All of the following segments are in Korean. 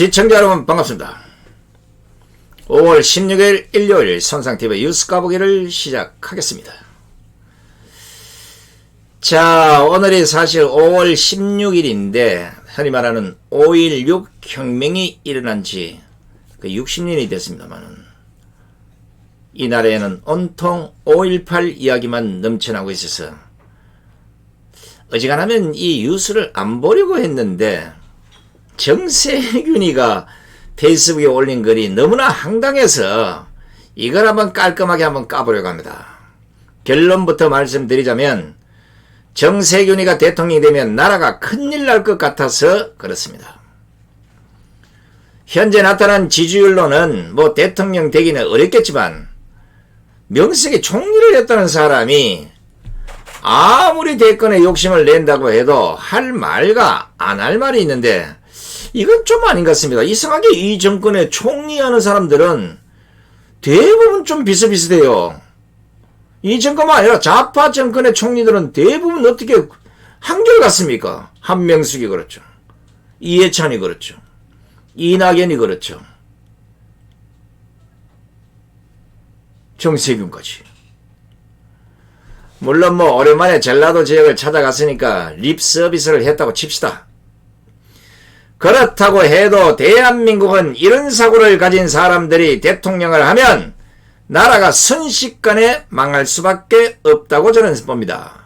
시청자 여러분 반갑습니다. 5월 16일 일요일 선상TV 뉴스 까보기를 시작하겠습니다. 자, 오늘이 사실 5월 16일인데, 흔히 말하는 5.16 혁명이 일어난 지 60년이 됐습니다만은, 이 나라에는 온통 5.18 이야기만 넘쳐나고 있어서, 어지간하면 이 뉴스를 안 보려고 했는데, 정세균이가 페이스북에 올린 글이 너무나 황당해서 이걸 한번 깔끔하게 한번 까보려고 합니다. 결론부터 말씀드리자면 정세균이가 대통령이 되면 나라가 큰일 날 것 같아서 그렇습니다. 현재 나타난 지지율로는 뭐 대통령 되기는 어렵겠지만 명색에 총리를 했다는 사람이 아무리 대권에 욕심을 낸다고 해도 할 말과 안 할 말이 있는데 이건 좀 아닌 것 같습니다. 이상하게 이 정권에 총리하는 사람들은 대부분 좀 비슷비슷해요. 이 정권만 아니라 좌파 정권의 총리들은 대부분 어떻게 한결같습니까? 한명숙이 그렇죠. 이해찬이 그렇죠. 이낙연이 그렇죠. 정세균까지. 물론 뭐 오랜만에 전라도 지역을 찾아갔으니까 립 서비스를 했다고 칩시다. 그렇다고 해도 대한민국은 이런 사고를 가진 사람들이 대통령을 하면 나라가 순식간에 망할 수밖에 없다고 저는 봅니다.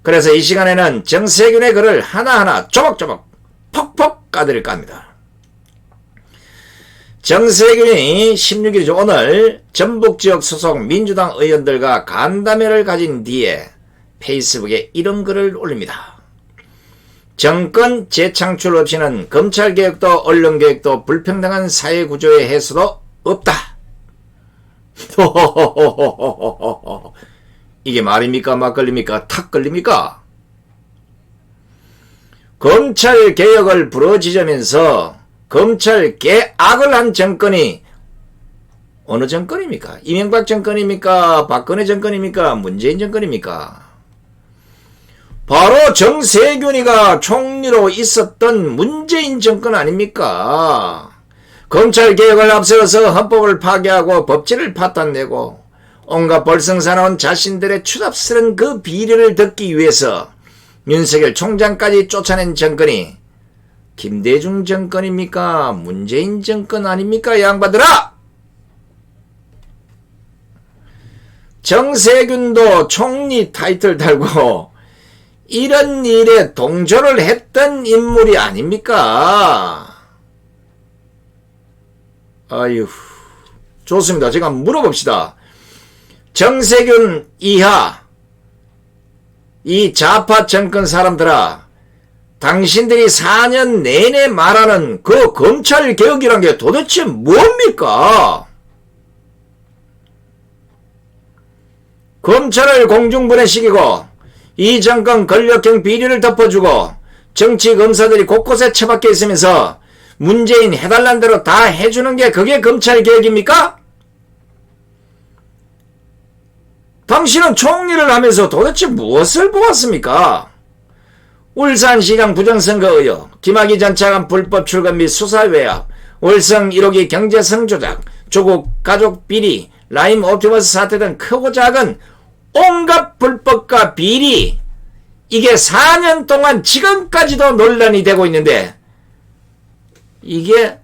그래서 이 시간에는 정세균의 글을 하나하나 조목조목 퍽퍽 까드릴까 합니다. 정세균이 16일 오늘 전북 지역 소속 민주당 의원들과 간담회를 가진 뒤에 페이스북에 이런 글을 올립니다. 정권 재창출 없이는 검찰개혁도 언론개혁도 불평등한 사회구조의 해소도 없다. 이게 말입니까? 막걸립니까? 탁걸립니까? 검찰개혁을 부러지자면서 검찰 개악을 한 정권이 어느 정권입니까? 이명박 정권입니까? 박근혜 정권입니까? 문재인 정권입니까? 바로 정세균이가 총리로 있었던 문재인 정권 아닙니까? 검찰 개혁을 앞세워서 헌법을 파괴하고 법치를 파탄내고 온갖 벌성사나운 자신들의 추잡스런 그 비리를 듣기 위해서 윤석열 총장까지 쫓아낸 정권이 김대중 정권입니까? 문재인 정권 아닙니까? 양반들아! 정세균도 총리 타이틀 달고 이런 일에 동조를 했던 인물이 아닙니까? 아유, 좋습니다. 제가 물어봅시다. 정세균 이하, 이 좌파 정권 사람들아, 당신들이 4년 내내 말하는 그 검찰 개혁이란 게 도대체 뭡니까? 검찰을 공중분해시키고 이 정권 권력형 비리를 덮어주고 정치 검사들이 곳곳에 처박혀 있으면서 문재인 해달란 대로 다 해주는 게 그게 검찰 개혁입니까? 당신은 총리를 하면서 도대체 무엇을 보았습니까? 울산시장 부정선거 의혹, 김학의 전 차관 불법 출근 및 수사 외압, 월성 1호기 경제성 조작, 조국 가족 비리, 라임 옵티머스 사태 등 크고 작은 온갖 불법과 비리 이게 4년 동안 지금까지도 논란이 되고 있는데 이게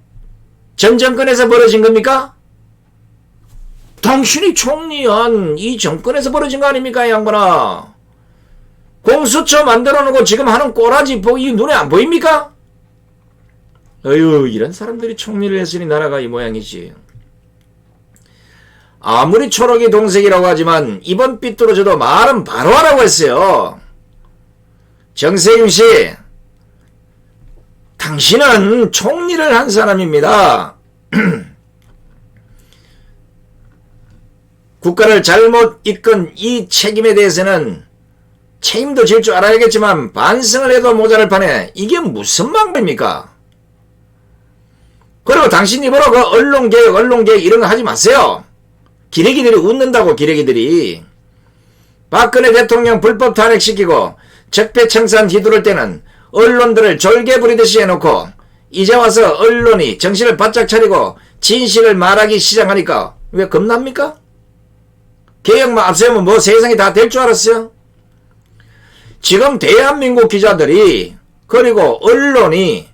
전 정권에서 벌어진 겁니까? 당신이 총리한 이 정권에서 벌어진 거 아닙니까, 양반아? 공수처 만들어 놓고 지금 하는 꼬라지 보이 눈에 안 보입니까? 어휴, 이런 사람들이 총리를 했으니 나라가 이 모양이지. 아무리 초록이 동색이라고 하지만 이번 삐뚤어져도 말은 바로 하라고 했어요. 정세균 씨, 당신은 총리를 한 사람입니다. 국가를 잘못 이끈 이 책임에 대해서는 책임도 질 줄 알아야겠지만 반성을 해도 모자랄 판에 이게 무슨 방법입니까? 그리고 당신 입으로 그 언론개혁, 언론개혁 이런 거 하지 마세요. 기레기들이 웃는다고 기레기들이. 박근혜 대통령 불법 탄핵시키고 적폐청산 휘두를 때는 언론들을 졸개 부리듯이 해놓고 이제 와서 언론이 정신을 바짝 차리고 진실을 말하기 시작하니까 왜 겁납니까? 개혁만 앞세우면 뭐 세상이 다 될 줄 알았어요? 지금 대한민국 기자들이 그리고 언론이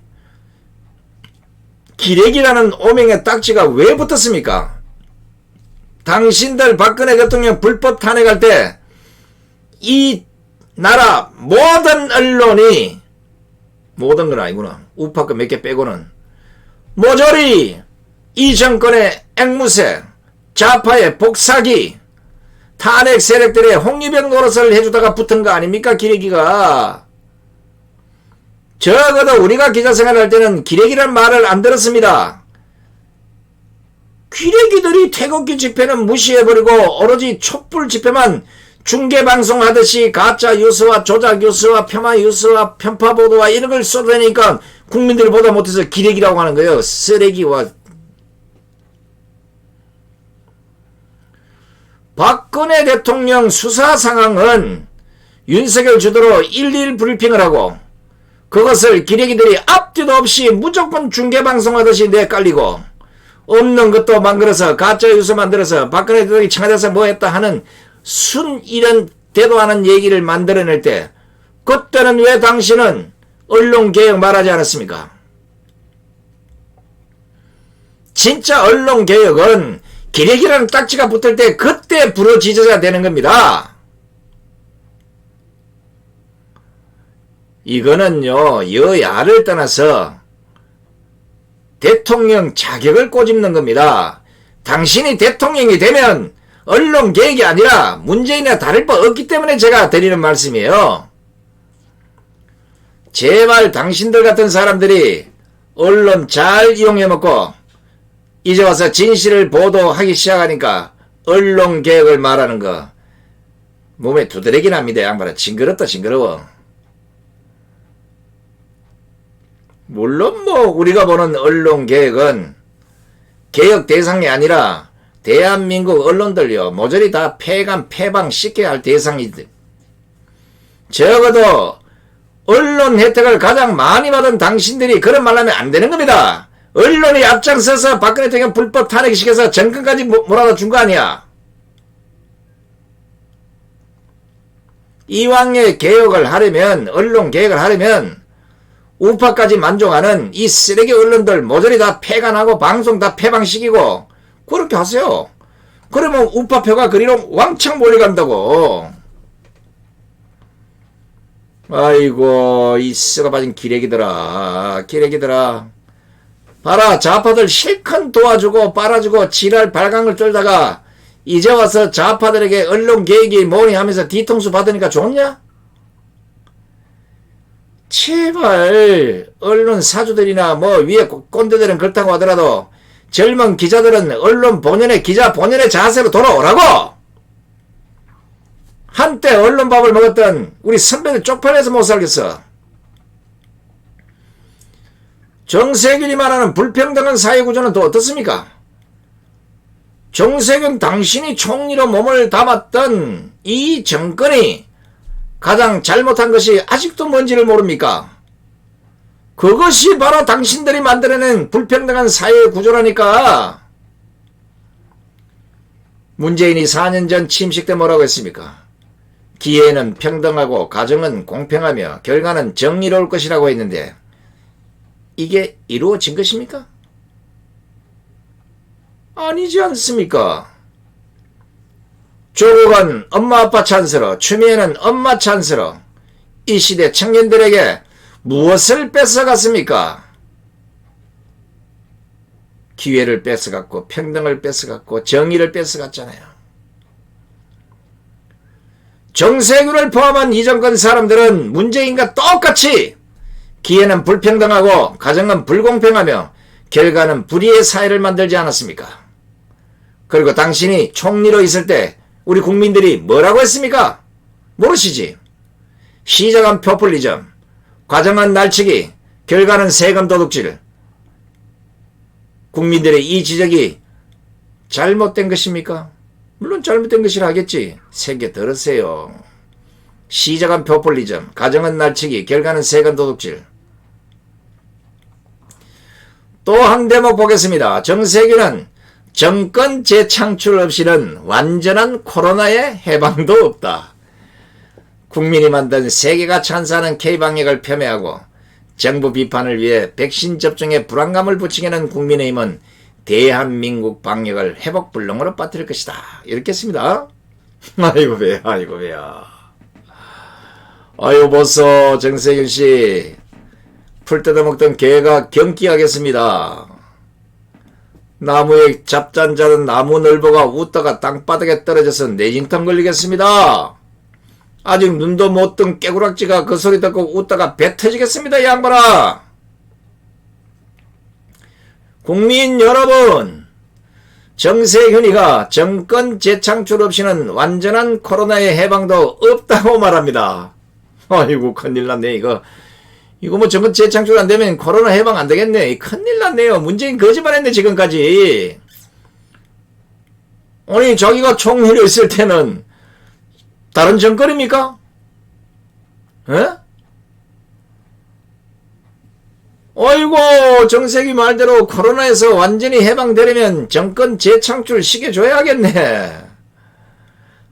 기레기라는 오명의 딱지가 왜 붙었습니까? 당신들 박근혜 대통령 불법 탄핵할 때 이 나라 모든 언론이 모든 건 아니구나. 우파 거몇개 빼고는 모조리 이 정권의 앵무새, 좌파의 복사기, 탄핵 세력들의 홍위병 노릇을 해주다가 붙은 거 아닙니까? 기레기가. 적어도 우리가 기자 생활할 때는 기레기란 말을 안 들었습니다. 기레기들이 태극기 집회는 무시해버리고 오로지 촛불 집회만 중계방송 하듯이 가짜 뉴스와 조작 뉴스와 폄하 뉴스와 편파 보도와 이런 걸 쏟아내니까 국민들이 보다 못해서 기레기라고 하는 거예요. 쓰레기와 박근혜 대통령 수사 상황은 윤석열 주도로 일일 브리핑을 하고 그것을 기레기들이 앞뒤도 없이 무조건 중계방송하듯이 내깔리고 없는 것도 만들어서 가짜 뉴스 만들어서 박근혜 대통령이 청와대에서 뭐 했다 하는 순 이런 대도 않은 얘기를 만들어낼 때 그때는 왜 당신은 언론 개혁 말하지 않았습니까? 진짜 언론 개혁은 기레기라는 딱지가 붙을 때 그때 부러지져야 되는 겁니다. 이거는요 여야를 떠나서 대통령 자격을 꼬집는 겁니다. 당신이 대통령이 되면 언론 개혁이 아니라 문재인이나 다를 바 없기 때문에 제가 드리는 말씀이에요. 제발 당신들 같은 사람들이 언론 잘 이용해 먹고 이제 와서 진실을 보도하기 시작하니까 언론 개혁을 말하는 거 몸에 두드러기 납니다. 양반아 징그럽다 징그러워. 물론 뭐 우리가 보는 언론 개혁은 개혁 대상이 아니라 대한민국 언론들요 모조리 다 폐간 폐방 시켜야 할 대상이들. 적어도 언론 혜택을 가장 많이 받은 당신들이 그런 말 하면 안 되는 겁니다. 언론이 앞장서서 박근혜 대통령 불법 탄핵시켜서 정권까지 몰아다 준 거 아니야. 이왕의 개혁을 하려면 언론 개혁을 하려면 우파까지 만족하는 이 쓰레기 언론들 모조리 다 폐간하고 방송 다 폐방시키고 그렇게 하세요. 그러면 우파표가 그리로 왕창 몰려간다고. 아이고 이 썩어 빠진 기레기들아 기레기들아 봐라 좌파들 실컷 도와주고 빨아주고 지랄 발광을 떨다가 이제 와서 좌파들에게 언론 계획이 뭐니 하면서 뒤통수 받으니까 좋냐? 제발 언론 사주들이나 뭐 위에 꼰대들은 그렇다고 하더라도 젊은 기자들은 언론 본연의 기자 본연의 자세로 돌아오라고! 한때 언론 밥을 먹었던 우리 선배들 쪽팔려서 못 살겠어. 정세균이 말하는 불평등한 사회구조는 또 어떻습니까? 정세균 당신이 총리로 몸을 담았던 이 정권이 가장 잘못한 것이 아직도 뭔지를 모릅니까? 그것이 바로 당신들이 만들어낸 불평등한 사회 구조라니까. 문재인이 4년 전 취임식 때 뭐라고 했습니까? 기회는 평등하고 가정은 공평하며 결과는 정의로울 것이라고 했는데 이게 이루어진 것입니까? 아니지 않습니까? 조국은 엄마 아빠 찬스로 추미애는 엄마 찬스로 이 시대 청년들에게 무엇을 뺏어갔습니까? 기회를 뺏어갔고 평등을 뺏어갔고 정의를 뺏어갔잖아요. 정세균을 포함한 이 정권 사람들은 문재인과 똑같이 기회는 불평등하고 가정은 불공평하며 결과는 불의의 사회를 만들지 않았습니까? 그리고 당신이 총리로 있을 때 우리 국민들이 뭐라고 했습니까? 모르시지? 시작은 포퓰리즘, 과정은 날치기, 결과는 세금 도둑질. 국민들의 이 지적이 잘못된 것입니까? 물론 잘못된 것이라 하겠지. 새겨 들으세요. 시작은 포퓰리즘, 가정은 날치기, 결과는 세금 도둑질. 또 한 대목 보겠습니다. 정세균은 정권 재창출 없이는 완전한 코로나의 해방도 없다. 국민이 만든 세계가 찬사하는 K방역을 폄훼하고 정부 비판을 위해 백신 접종에 불안감을 부추기는 국민의힘은 대한민국 방역을 회복불능으로 빠뜨릴 것이다. 이렇게 했습니다. 아이고 배야 아이고 배야 아이고 벌써 정세균 씨 풀 뜯어먹던 개가 경기하겠습니다. 나무에 잡잔자는 나무 넓어가 웃다가 땅바닥에 떨어져서 내진탕 걸리겠습니다. 아직 눈도 못 뜬 깨구락지가 그 소리 듣고 웃다가 배 터지겠습니다, 이 양반아! 국민 여러분, 정세균이가 정권 재창출 없이는 완전한 코로나의 해방도 없다고 말합니다. 아이고, 큰일 났네, 이거. 이거 뭐 정권 재창출 안 되면 코로나 해방 안 되겠네. 큰일 났네요. 문재인 거짓말 했네, 지금까지. 아니, 자기가 총리를 있을 때는 다른 정권입니까? 에? 어이고 정세기 말대로 코로나에서 완전히 해방되려면 정권 재창출 시켜줘야겠네.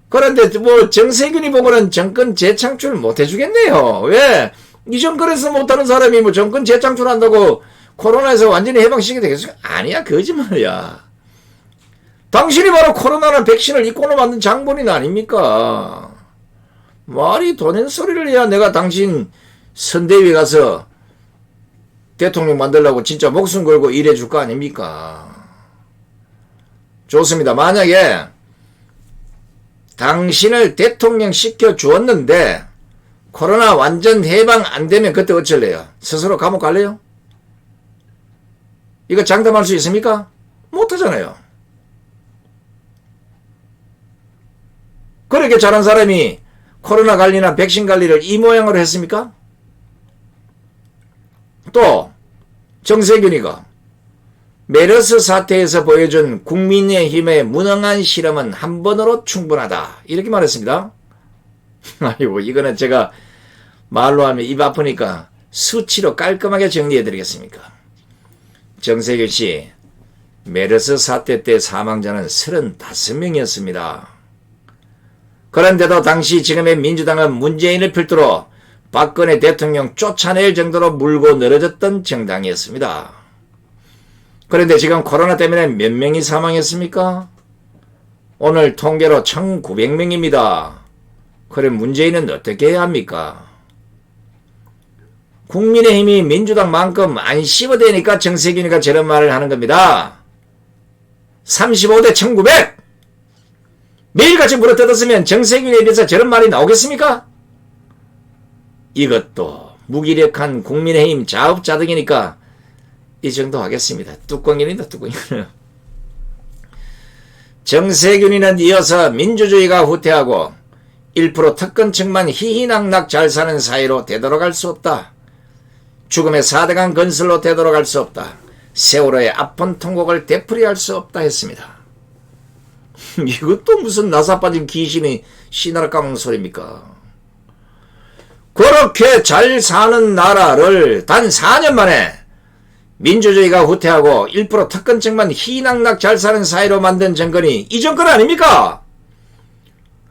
그런데 뭐 정세균이 보고는 정권 재창출 못 해주겠네요. 왜? 이 정권에서 못하는 사람이 뭐 정권 재창출 한다고 코로나에서 완전히 해방시키게 되겠어? 아니야 거짓말이야. 당신이 바로 코로나는 백신을 이꼬노 만든 장본인 아닙니까? 말이 도는 소리를 해야 내가 당신 선대위 가서 대통령 만들려고 진짜 목숨 걸고 일해 줄 거 아닙니까? 좋습니다. 만약에 당신을 대통령 시켜 주었는데 코로나 완전 해방 안 되면 그때 어쩔래요? 스스로 감옥 갈래요? 이거 장담할 수 있습니까? 못하잖아요. 그렇게 잘한 사람이 코로나 관리나 백신 관리를 이 모양으로 했습니까? 또 정세균이가 메르스 사태에서 보여준 국민의힘의 무능한 실험은 한 번으로 충분하다 이렇게 말했습니다. 아이고 이거는 제가 말로 하면 입 아프니까 수치로 깔끔하게 정리해 드리겠습니까? 정세균 씨 메르스 사태 때 사망자는 35명이었습니다. 그런데도 당시 지금의 민주당은 문재인을 필두로 박근혜 대통령 쫓아낼 정도로 물고 늘어졌던 정당이었습니다. 그런데 지금 코로나 때문에 몇 명이 사망했습니까? 오늘 통계로 1900명입니다. 그럼 문재인은 어떻게 해야 합니까? 국민의힘이 민주당만큼 안 씹어대니까 정세균이가 저런 말을 하는 겁니다. 35대 1900! 매일같이 물어뜯었으면 정세균에 대해서 저런 말이 나오겠습니까? 이것도 무기력한 국민의힘 자업자득이니까 이 정도 하겠습니다. 뚜껑이니다 뚜껑이는. 정세균이는 이어서 민주주의가 후퇴하고 1% 특권층만 희희낙낙 잘 사는 사이로 되돌아갈 수 없다. 죽음의 4대강 건설로 되돌아갈 수 없다. 세월호의 아픈 통곡을 되풀이할 수 없다 했습니다. 이것도 무슨 나사 빠진 귀신이 씨나라 까먹는 소리입니까? 그렇게 잘 사는 나라를 단 4년 만에 민주주의가 후퇴하고 1% 특권층만 희낙낙 잘 사는 사회로 만든 정권이 이 정권 아닙니까?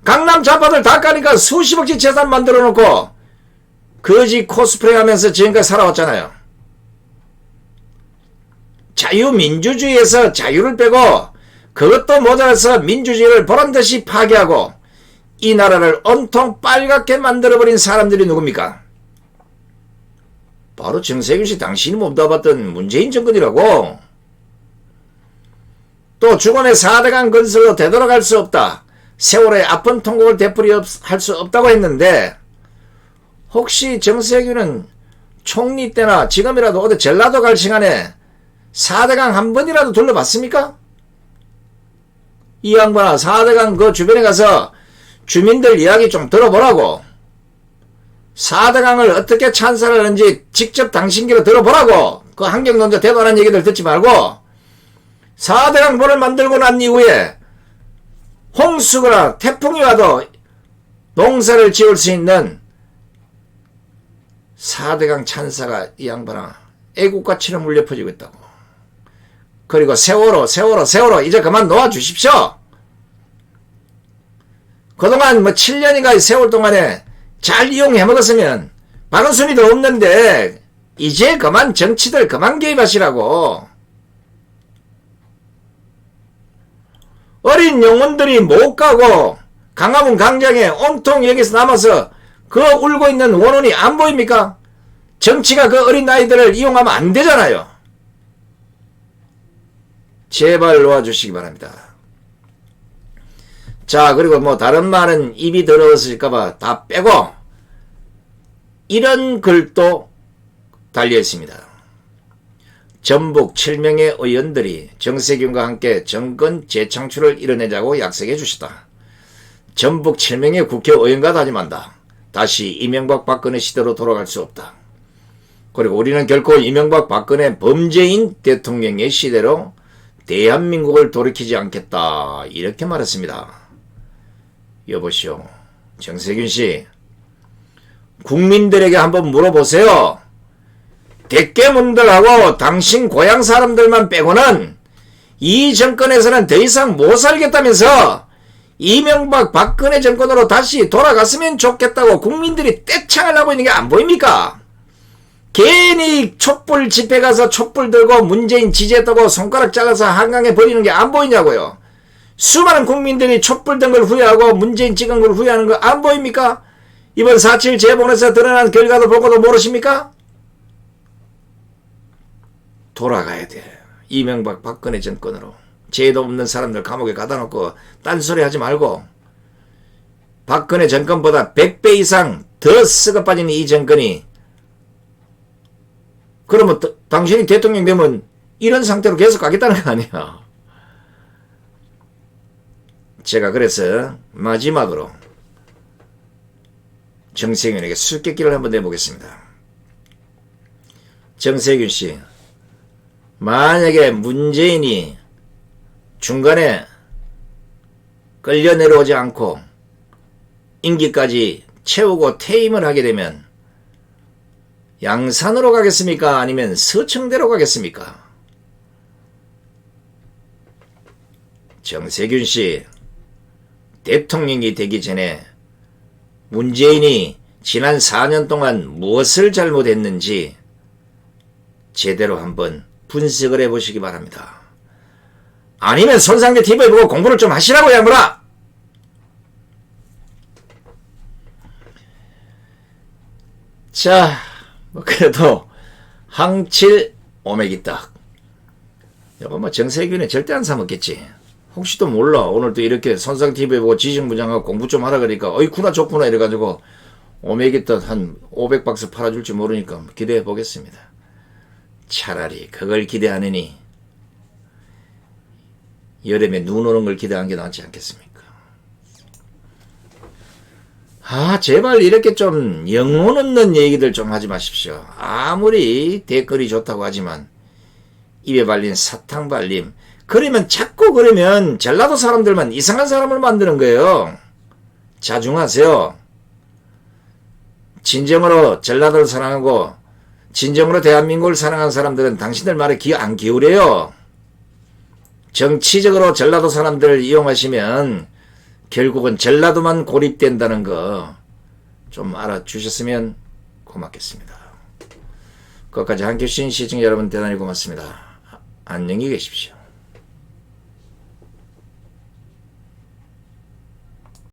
강남 좌파들 다 까니까 수십억씩 재산 만들어 놓고 거지 코스프레 하면서 지금까지 살아왔잖아요. 자유민주주의에서 자유를 빼고 그것도 모자라서 민주주의를 보란듯이 파괴하고 이 나라를 온통 빨갛게 만들어버린 사람들이 누굽니까? 바로 정세균 씨 당신이 몸담았던 문재인 정권이라고. 또 주권의 4대강 건설로 되돌아갈 수 없다. 세월의 아픈 통곡을 되풀이할 수 없다고 했는데 혹시 정세균은 총리 때나 지금이라도 어디 전라도 갈 시간에 4대강 한 번이라도 둘러봤습니까? 이 양반아 4대강 그 주변에 가서 주민들 이야기 좀 들어보라고. 4대강을 어떻게 찬사를 하는지 직접 당신 귀로 들어보라고. 그 환경론자 대단한 얘기들 듣지 말고 4대강 보를 만들고 난 이후에 홍수거나 태풍이 와도 농사를 지을 수 있는 4대강 찬사가 이 양반아 애국가처럼 울려 퍼지고 있다고. 그리고 세월호, 세월호, 세월호 이제 그만 놓아주십시오. 그동안 뭐 7년인가 세월 동안에 잘 이용해 먹었으면 박은순이도 없는데 이제 그만 정치들 그만 개입하시라고. 어린 영혼들이 못 가고 강화문 강장에 온통 여기서 남아서 그 울고 있는 원혼이 안 보입니까? 정치가 그 어린 아이들을 이용하면 안 되잖아요. 제발 놓아주시기 바랍니다. 자, 그리고 뭐 다른 말은 입이 더러웠을까봐 다 빼고 이런 글도 달려 있습니다. 전북 7명의 의원들이 정세균과 함께 정권 재창출을 이뤄내자고 약속해 주셨다. 전북 7명의 국회의원과 다짐한다. 다시 이명박 박근혜 시대로 돌아갈 수 없다. 그리고 우리는 결코 이명박 박근혜 범죄인 대통령의 시대로 대한민국을 돌이키지 않겠다. 이렇게 말했습니다. 여보시오. 정세균 씨. 국민들에게 한번 물어보세요. 대깨문들하고 당신 고향 사람들만 빼고는 이 정권에서는 더 이상 못 살겠다면서 이명박 박근혜 정권으로 다시 돌아갔으면 좋겠다고 국민들이 떼창을 하고 있는 게 안 보입니까? 괜히 촛불 집회 가서 촛불 들고 문재인 지지했다고 손가락 잘라서 한강에 버리는 게 안 보이냐고요. 수많은 국민들이 촛불 든 걸 후회하고 문재인 찍은 걸 후회하는 거 안 보입니까? 이번 4.7 재봉에서 드러난 결과도 보고도 모르십니까? 돌아가야 돼. 이명박 박근혜 정권으로. 죄도 없는 사람들 감옥에 가다 놓고 딴소리 하지 말고 박근혜 정권보다 100배 이상 더 썩어 빠진 이 정권이 그러면 또 당신이 대통령 되면 이런 상태로 계속 가겠다는 거 아니야. 제가 그래서 마지막으로 정세균에게 수수께끼를 한번 내보겠습니다. 정세균 씨, 만약에 문재인이 중간에 끌려 내려오지 않고 임기까지 채우고 퇴임을 하게 되면 양산으로 가겠습니까? 아니면 서청대로 가겠습니까? 정세균 씨, 대통령이 되기 전에 문재인이 지난 4년 동안 무엇을 잘못했는지 제대로 한번 분석을 해보시기 바랍니다. 아니면 손상대 TV 보고 공부를 좀 하시라고 양보라! 자, 뭐 그래도 항칠 오메기떡. 이거 뭐 정세균이 절대 안 사먹겠지. 혹시 또 몰라. 오늘 또 이렇게 선상 TV 보고 지식무장하고 공부 좀 하라 그러니까 어이구나 좋구나 이래가지고 오메기떡 한 500박스 팔아줄지 모르니까 기대해 보겠습니다. 차라리 그걸 기대하느니 여름에 눈 오는 걸 기대한 게 낫지 않겠습니까? 아, 제발 이렇게 좀 영혼 없는 얘기들 좀 하지 마십시오. 아무리 댓글이 좋다고 하지만 입에 발린 사탕 발림. 그러면 자꾸 그러면 전라도 사람들만 이상한 사람을 만드는 거예요. 자중하세요. 진정으로 전라도를 사랑하고 진정으로 대한민국을 사랑하는 사람들은 당신들 말에 귀 안 기울여요. 정치적으로 전라도 사람들을 이용하시면 결국은 전라도만 고립된다는 거 좀 알아주셨으면 고맙겠습니다. 끝까지 해주신 시청 여러분 대단히 고맙습니다. 안녕히 계십시오.